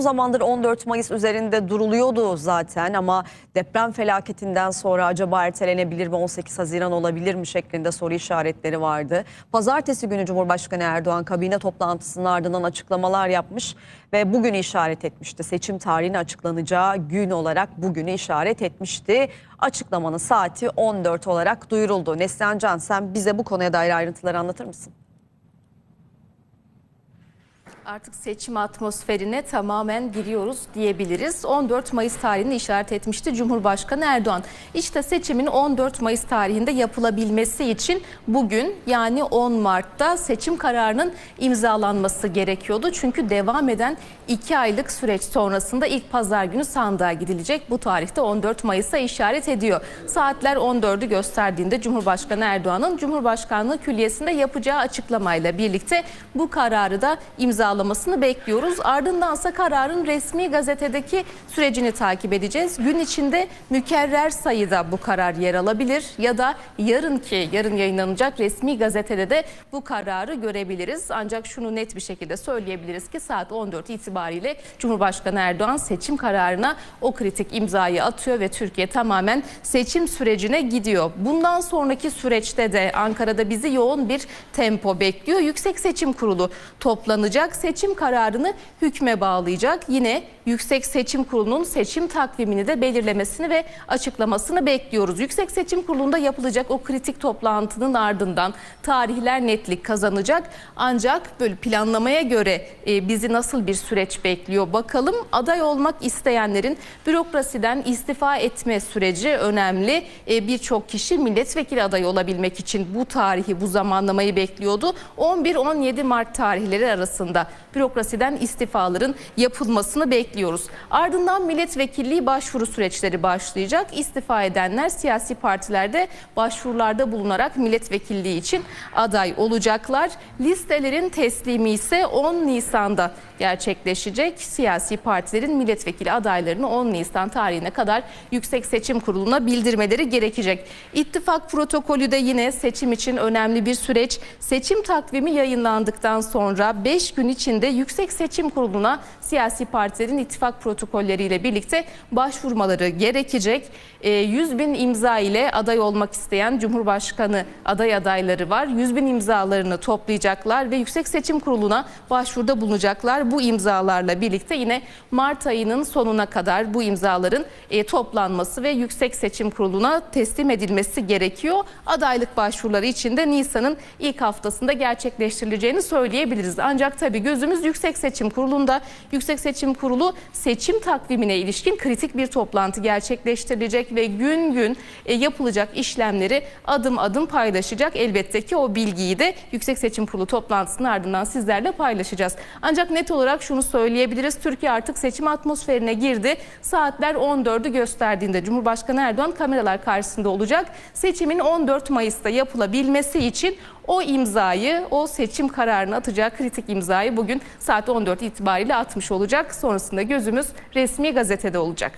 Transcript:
Zamandır 14 Mayıs üzerinde duruluyordu zaten ama deprem felaketinden sonra acaba ertelenebilir mi 18 Haziran olabilir mi şeklinde soru işaretleri vardı. Pazartesi günü Cumhurbaşkanı Erdoğan kabine toplantısının ardından açıklamalar yapmış ve bugünü işaret etmişti. Seçim tarihinin açıklanacağı gün olarak bugünü işaret etmişti. Açıklamanın saati 14 olarak duyuruldu. Neslihan Can sen bize bu konuya dair ayrıntıları anlatır mısın? Artık seçim atmosferine tamamen giriyoruz diyebiliriz. 14 Mayıs tarihini işaret etmişti Cumhurbaşkanı Erdoğan. İşte seçimin 14 Mayıs tarihinde yapılabilmesi için bugün yani 10 Mart'ta seçim kararının imzalanması gerekiyordu. Çünkü devam eden 2 aylık süreç sonrasında ilk pazar günü sandığa gidilecek. Bu tarihte 14 Mayıs'a işaret ediyor. Saatler 14'ü gösterdiğinde Cumhurbaşkanı Erdoğan'ın Cumhurbaşkanlığı Külliyesi'nde yapacağı açıklamayla birlikte bu kararı da imzalamıştı imzalamasını bekliyoruz. Ardındansa kararın resmi gazetedeki sürecini takip edeceğiz. Gün içinde mükerrer sayıda bu karar yer alabilir ya da yarınki yarın yayınlanacak resmi gazetede de bu kararı görebiliriz. Ancak şunu net bir şekilde söyleyebiliriz ki saat 14 itibariyle Cumhurbaşkanı Erdoğan seçim kararına o kritik imzayı atıyor ve Türkiye tamamen seçim sürecine gidiyor. Bundan sonraki süreçte de Ankara'da bizi yoğun bir tempo bekliyor. Yüksek Seçim Kurulu toplanacak seçim kararını hükme bağlayacak. Yine Yüksek Seçim Kurulu'nun seçim takvimini de belirlemesini ve açıklamasını bekliyoruz. Yüksek Seçim Kurulu'nda yapılacak o kritik toplantının ardından tarihler netlik kazanacak. Ancak böyle planlamaya göre e, bizi nasıl bir süreç bekliyor bakalım. Aday olmak isteyenlerin bürokrasiden istifa etme süreci önemli. E, Birçok kişi milletvekili adayı olabilmek için bu tarihi, bu zamanlamayı bekliyordu. 11-17 Mart tarihleri arasında bürokrasiden istifaların yapılmasını bekliyoruz. Ardından milletvekilliği başvuru süreçleri başlayacak. İstifa edenler siyasi partilerde başvurularda bulunarak milletvekilliği için aday olacaklar. Listelerin teslimi ise 10 Nisan'da gerçekleşecek. Siyasi partilerin milletvekili adaylarını 10 Nisan tarihine kadar Yüksek Seçim Kurulu'na bildirmeleri gerekecek. İttifak protokolü de yine seçim için önemli bir süreç. Seçim takvimi yayınlandıktan sonra 5 gün içinde Yüksek Seçim Kurulu'na siyasi partilerin ittifak protokolleriyle birlikte başvurmaları gerekecek. 100 bin imza ile aday olmak isteyen Cumhurbaşkanı aday adayları var. 100 bin imzalarını toplayacaklar ve Yüksek Seçim Kurulu'na başvuruda bulunacaklar. Bu imzalarla birlikte yine Mart ayının sonuna kadar bu imzaların e, toplanması ve Yüksek Seçim Kurulu'na teslim edilmesi gerekiyor. Adaylık başvuruları için de Nisan'ın ilk haftasında gerçekleştirileceğini söyleyebiliriz. Ancak tabii gözümüz Yüksek Seçim Kurulu'nda. Yüksek Seçim Kurulu seçim takvimine ilişkin kritik bir toplantı gerçekleştirilecek ve gün gün e, yapılacak işlemleri adım adım paylaşacak. Elbette ki o bilgiyi de Yüksek Seçim Kurulu toplantısının ardından sizlerle paylaşacağız. Ancak net olarak şunu söyleyebiliriz. Türkiye artık seçim atmosferine girdi. Saatler 14'ü gösterdiğinde Cumhurbaşkanı Erdoğan kameralar karşısında olacak. Seçimin 14 Mayıs'ta yapılabilmesi için o imzayı, o seçim kararını atacağı kritik imzayı bugün saat 14 itibariyle atmış olacak. Sonrasında gözümüz resmi gazetede olacak.